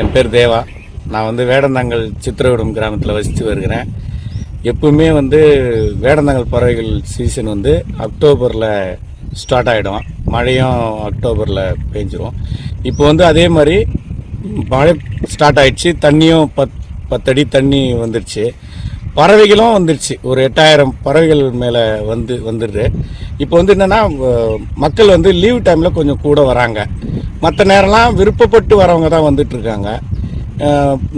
என் பேர் தேவா. நான் வந்து வேடந்தாங்கல் சித்திரவிடம் கிராமத்தில் வசித்து வருகிறேன். எப்பவுமே வந்து வேடந்தாங்கல் பறவைகள் சீசன் வந்து அக்டோபரில் ஸ்டார்ட் ஆகிடும் மழையும் அக்டோபரில் பெஞ்சிரும். இப்போ வந்து அதே மாதிரி மழை ஸ்டார்ட் ஆகிடுச்சு தண்ணியும் பத் பத்தடி தண்ணி வந்துடுச்சு பறவைகளும் வந்துருச்சு. ஒரு எட்டாயிரம் பறவைகள் மேலே வந்து வந்துடுது இப்போ வந்து என்னென்னா மக்கள் வந்து லீவ் டைமில் கொஞ்சம் கூட வராங்க. மற்ற நேரம்லாம் விருப்பப்பட்டு வரவங்க தான் வந்துட்டு இருக்காங்க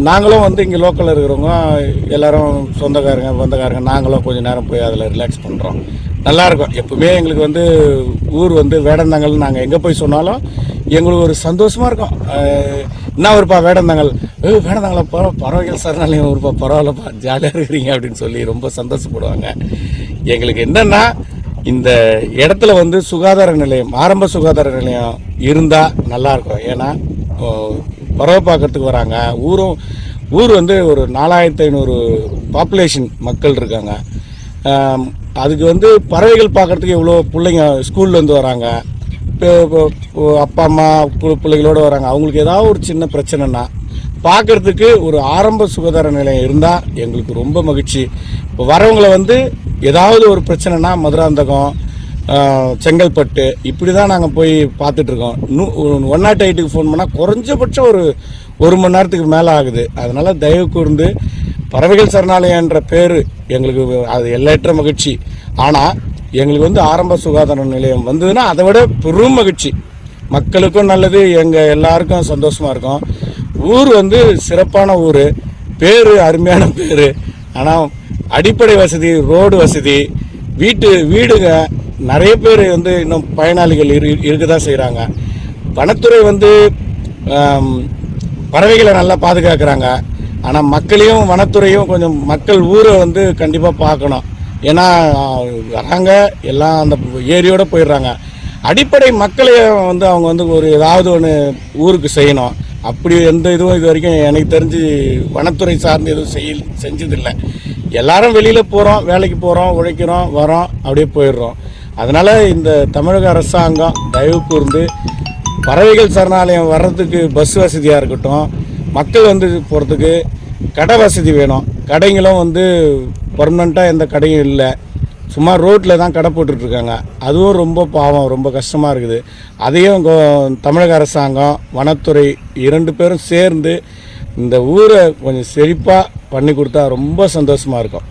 நாங்களும் வந்து இங்கே லோக்கலில் இருக்கிறவங்க எல்லாரும் சொந்தக்காரங்க வந்தக்காரங்க நாங்களும் கொஞ்சம் நேரம் போய் அதில் ரிலாக்ஸ் பண்ணுறோம் நல்லாயிருக்கும் எப்பவுமே எங்களுக்கு வந்து ஊர் வந்து வேடந்தாங்கல் நாங்கள் எங்கே போய் சொன்னாலும் எங்களுக்கு ஒரு சந்தோஷமாக இருக்கும். என்ன ஒருப்பா வேடந்தாங்கல்? ஏ வேடந்தாங்களா பரவ பறவைகள் சரணாலயம் ஒருப்பா பரவாயில்லப்பா ஜாலியாக இருக்கிறீங்க அப்படின்னு சொல்லி ரொம்ப சந்தோஷப்படுவாங்க. எங்களுக்கு என்னென்னா இந்த இடத்துல வந்து சுகாதார நிலையம் ஆரம்ப சுகாதார நிலையம் இருந்தால் நல்லா இருக்கும். ஏன்னா பறவை பார்க்கறதுக்கு வராங்க. ஊரும் ஊர் வந்து ஒரு நாலாயிரத்தி ஐநூறு பாப்புலேஷன் மக்கள் இருக்காங்க. அதுக்கு வந்து பறவைகள் பார்க்கறதுக்கு எவ்வளோ பிள்ளைங்க ஸ்கூல்லேருந்து வராங்க. அப்பா அம்மா பிள்ளைகளோடு பிள்ளைகளோட வராங்க. அவங்களுக்கு ஏதாவது ஒரு சின்ன பிரச்சனைனா பார்க்கறதுக்கு ஒரு ஆரம்ப சுகாதார நிலையம் இருந்தால் எங்களுக்கு ரொம்ப மகிழ்ச்சி. இப்போ வரவங்களை வந்து ஏதாவது ஒரு பிரச்சனைனா மதுராந்தகம் செங்கல்பட்டு இப்படி தான் நாங்கள் போய் பார்த்துட்ருக்கோம் நூ ஒன் நாட் எயிட்டுக்கு ஃபோன் பண்ணால் குறைஞ்சபட்சம் ஒரு ஒரு மணி நேரத்துக்கு மேலே ஆகுது. அதனால் தயவு கூர்ந்து பறவைகள் சரணாலயன்ற பேர் எங்களுக்கு அது எல்லையற்ற மகிழ்ச்சி. ஆனால் எங்களுக்கு வந்து ஆரம்ப சுகாதார நிலையம் வந்ததுன்னா அதை விட பெரும் மகிழ்ச்சி. மக்களுக்கும் நல்லது எங்கள் எல்லாருக்கும் சந்தோஷமாக இருக்கும். ஊர் வந்து சிறப்பான ஊர் பேர் அருமையான பேர். ஆனால் அடிப்படை வசதி ரோடு வசதி வீட்டு வீடுங்க நிறைய பேர் வந்து இன்னும் பயனாளிகள் இரு இருக்க தான் செய்கிறாங்க வனத்துறை வந்து பறவைகளை நல்லா பாதுகாக்கிறாங்க. ஆனால் மக்களையும் வனத்துறையும் கொஞ்சம் மக்கள் ஊரை வந்து கண்டிப்பாக பார்க்கணும். ஏன்னா வராங்க எல்லாம் அந்த ஏரியோடு போயிடுறாங்க. அடிப்படை மக்களை வந்து அவங்க வந்து ஒரு ஏதாவது ஒன்று ஊருக்கு செய்யணும். அப்படி எந்த இதுவும் இது வரைக்கும் எனக்கு தெரிஞ்சு வனத்துறை சார்ந்து எதுவும் செய் செஞ்சதில்லை. எல்லாரும் வெளியில் போகிறோம் வேலைக்கு போகிறோம் உழைக்கிறோம் வரோம் அப்படியே போயிடுறோம். அதனால் இந்த தமிழக அரசாங்கம் தயவு கூர்ந்து பறவைகள் சரணாலயம் வர்றதுக்கு பஸ் வசதியாக இருக்கட்டும் மக்கள் வந்து போகிறதுக்கு கடை வசதி வேணும். கடைங்களும் வந்து பர்மனெண்ட்டாக எந்த கடையும் இல்லை. சும்மா ரோட்டில் தான் கடை போட்டுட்ருக்காங்க. அதுவும் ரொம்ப பாவம் ரொம்ப கஷ்டமாக இருக்குது. அதையும் தமிழக அரசாங்கம் வனத்துறை இரண்டு பேரும் சேர்ந்து இந்த ஊரை கொஞ்சம் செழிப்பாக பண்ணி கொடுத்தா ரொம்ப சந்தோஷமாக இருக்கும்.